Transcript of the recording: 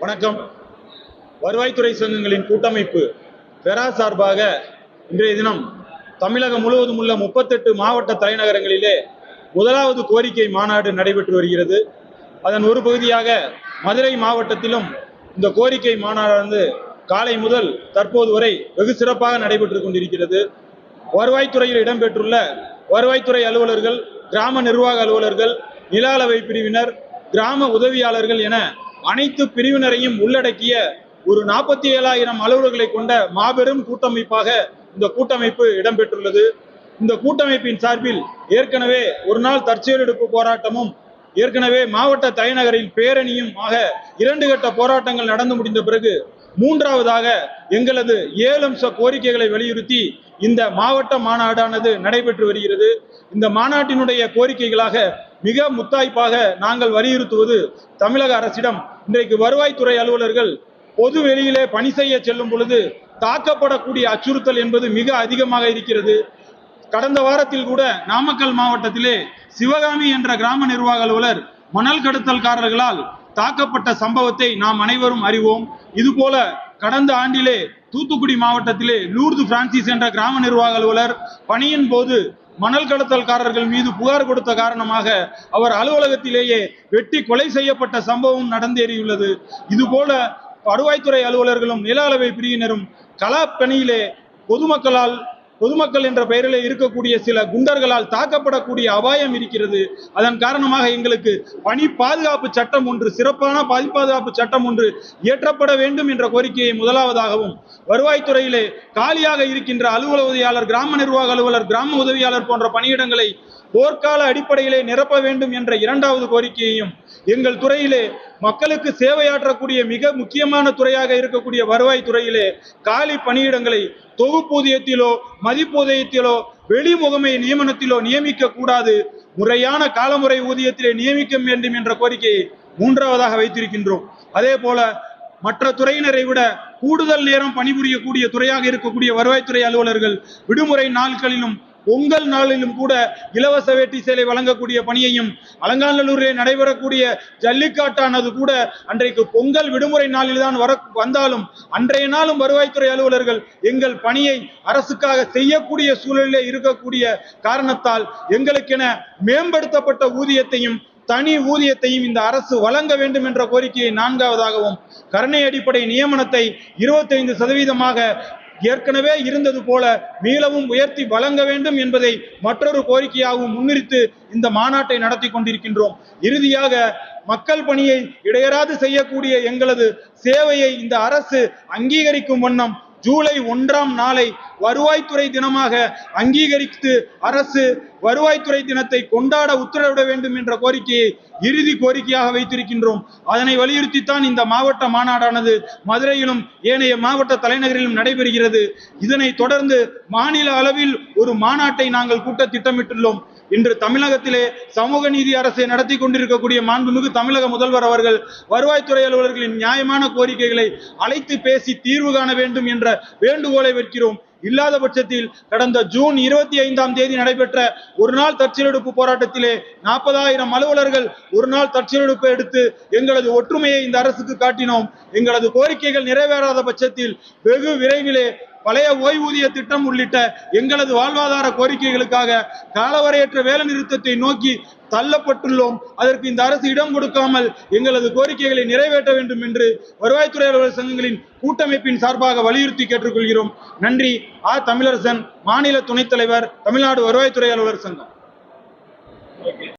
வணக்கம். வருவாய்த்துறை சங்கங்களின் கூட்டமைப்பு பெரா சார்பாக இன்றைய தினம் தமிழகம் முழுவதும் உள்ள முப்பத்தெட்டு மாவட்ட தலைநகரங்களிலே முதலாவது கோரிக்கை மாநாடு நடைபெற்று வருகிறது. அதன் ஒரு பகுதியாக மதுரை மாவட்டத்திலும் இந்த கோரிக்கை மாநாடானது காலை முதல் தற்போது வரை வெகு சிறப்பாக நடைபெற்று கொண்டிருக்கிறது. வருவாய்த்துறையில் இடம்பெற்றுள்ள வருவாய்த்துறை அலுவலர்கள் கிராம நிர்வாக அலுவலர்கள் நில அளவை பிரிவினர் கிராம உதவியாளர்கள் என அனைத்து பிரிவினரையும் உள்ளடக்கிய ஒரு நாற்பத்தி ஏழாயிரம் அலுவலர்களை கொண்ட மாபெரும் கூட்டமைப்பாக இந்த கூட்டமைப்பு இடம்பெற்றுள்ளது. இந்த கூட்டமைப்பின் சார்பில் ஏற்கனவே ஒரு நாள் தற்செயலெடுப்பு போராட்டமும் ஏற்கனவே மாவட்ட தலைநகரில் பேரணியும் ஆக இரண்டு கட்ட போராட்டங்கள் நடந்து முடிந்த பிறகு மூன்றாவதாக எங்களது ஏழு அம்ச கோரிக்கைகளை வலியுறுத்தி இந்த மாவட்ட மாநாடானது நடைபெற்று வருகிறது. இந்த மாநாட்டினுடைய கோரிக்கைகளாக மிக முத்தாய்ப்பாக நாங்கள் வலியுறுத்துவது தமிழக அரசிடம் இன்றைக்கு வருவாய்த்துறை அலுவலர்கள் பொது வெளியிலே பணி செய்ய செல்லும் பொழுது தாக்கப்படக்கூடிய அச்சுறுத்தல் என்பது மிக அதிகமாக இருக்கிறது. கடந்த வாரத்தில் கூட நாமக்கல் மாவட்டத்திலே சிவகாமி என்ற கிராம நிர்வாக அலுவலர் மணல் கடத்தல்காரர்களால் தாக்கப்பட்ட சம்பவத்தை நாம் அனைவரும் அறிவோம். இதுபோல கடந்த ஆண்டிலே தூத்துக்குடி மாவட்டத்திலே லூர்து பிரான்சிஸ் என்ற கிராம நிர்வாக அலுவலர் பணியின் போது மணல் கடத்தல்காரர்கள் மீது புகார் கொடுத்த காரணமாக அவர் அலுவலகத்திலேயே வெட்டி கொலை செய்யப்பட்ட சம்பவம் நடந்தேறியுள்ளது. இதுபோல வருவாய்த்துறை அலுவலர்களும் நில அளவை பிரிவினரும் களப்பணியிலே பொதுமக்களால் பொதுமக்கள் என்ற பெயரிலே இருக்கக்கூடிய சில குண்டர்களால் தாக்கப்படக்கூடிய அபாயம் இருக்கிறது. அதன் காரணமாக எங்களுக்கு பணி பாதுகாப்பு சட்டம் ஒன்று சிறப்பான பணி பாதுகாப்பு சட்டம் ஒன்று இயற்றப்பட வேண்டும் என்ற கோரிக்கையை முதலாவதாகவும் வருவாய்த்துறையிலே காலியாக இருக்கின்ற அலுவல உதவியாளர் கிராம நிர்வாக அலுவலர் கிராம உதவியாளர் போன்ற பணியிடங்களை போர்க்கால அடிப்படையிலே நிரப்ப வேண்டும் என்ற இரண்டாவது கோரிக்கையையும் எங்கள் துறையிலே மக்களுக்கு சேவையாற்றக்கூடிய மிக முக்கியமான துறையாக இருக்கக்கூடிய வருவாய் துறையிலே காலி பணியிடங்களை தொகுப்பூதியத்திலோ மதிப்பூதியத்திலோ வெளி முகமை நியமனத்திலோ நியமிக்க கூடாது. முறையான காலமுறை ஊதியத்திலே நியமிக்க வேண்டும் என்ற கோரிக்கையை மூன்றாவதாக வைத்திருக்கின்றோம். அதே போல மற்ற துறையினரை விட கூடுதல் நேரம் பணிபுரியக்கூடிய துறையாக இருக்கக்கூடிய வருவாய்த்துறை அலுவலர்கள் விடுமுறை நாட்களிலும் பொங்கல் நாளிலும் கூட இலவச வேட்டி சேலை வழங்கக்கூடிய பணியையும் அலங்காநல்லூரிலே நடைபெறக்கூடிய ஜல்லிக்காட்டானது கூட அன்றைக்கு பொங்கல் விடுமுறை நாளில் தான் வர வந்தாலும் அன்றைய நாளும் வருவாய்த்துறை அலுவலர்கள் எங்கள் பணியை அரசுக்காக செய்யக்கூடிய சூழலிலே இருக்கக்கூடிய காரணத்தால் எங்களுக்கென மேம்படுத்தப்பட்ட ஊதியத்தையும் தனி ஊதியத்தையும் இந்த அரசு வழங்க வேண்டும் என்ற கோரிக்கையை நான்காவதாகவும் கருணை அடிப்படை நியமனத்தை இருபத்தைந்து சதவீதமாக ஏற்கனவே இருந்தது போல மீளவும் உயர்த்தி வழங்க வேண்டும் என்பதை மற்றொரு கோரிக்கையாகவும் முன்னிறுத்து இந்த மாநாட்டை நடத்தி கொண்டிருக்கின்றோம். இறுதியாக மக்கள் பணியை இடையராது செய்யக்கூடிய எங்களது சேவையை இந்த அரசு அங்கீகரிக்கும் வண்ணம் ஜூலை ஒன்றாம் நாளை வருவாய்த்துறை தினமாக அங்கீகரித்து அரசு வருவாய்த்துறை தினத்தை கொண்டாட உத்தரவிட வேண்டும் என்ற கோரிக்கையை இறுதி கோரிக்கையாக வைத்திருக்கின்றோம். அதனை வலியுறுத்தித்தான் இந்த மாவட்ட மாநாடானது மதுரையிலும் ஏனைய மாவட்ட தலைநகரிலும் நடைபெறுகிறது. இதனை தொடர்ந்து மாநில அளவில் ஒரு மாநாட்டை நாங்கள் கூட்ட திட்டமிட்டுள்ளோம். இன்று தமிழகத்திலே சமூக நீதி அரசை நடத்தி கொண்டிருக்கக்கூடிய மாண்புமிகு தமிழக முதல்வர் அவர்கள் வருவாய்த்துறை அலுவலர்களின் நியாயமான கோரிக்கைகளை அழைத்து பேசி தீர்வு காண வேண்டும் என்ற வேண்டுகோளை வைக்கிறோம் இல்லாத பட்சத்தில் கடந்த ஜூன் இருபத்தி ஐந்தாம் தேதி நடைபெற்ற ஒரு நாள் தற்செயலெடுப்பு போராட்டத்திலே நாற்பதாயிரம் அலுவலர்கள் ஒரு நாள் தற்செயலெடுப்பு எடுத்து எங்களது ஒற்றுமையை இந்த அரசுக்கு காட்டினோம். எங்களது கோரிக்கைகள் நிறைவேறாத பட்சத்தில் வெகு விரைவிலே பழைய ஓய்வூதிய திட்டம் உள்ளிட்ட எங்களது வாழ்வாதார கோரிக்கைகளுக்காக காலவரையற்ற வேலை நிறுத்தத்தை நோக்கி தள்ளப்பட்டுள்ளோம். அதற்கு இந்த அரசு இடம் கொடுக்காமல் எங்களது கோரிக்கைகளை நிறைவேற்ற வேண்டும் என்று வருவாய்த்துறை அலுவலர் சங்கங்களின் கூட்டமைப்பின் சார்பாக வலியுறுத்தி கேட்டுக்கொள்கிறோம். நன்றி. ஆ. தமிழரசன் மாநில துணைத் தலைவர் தமிழ்நாடு வருவாய்த்துறை அலுவலர் சங்கம்.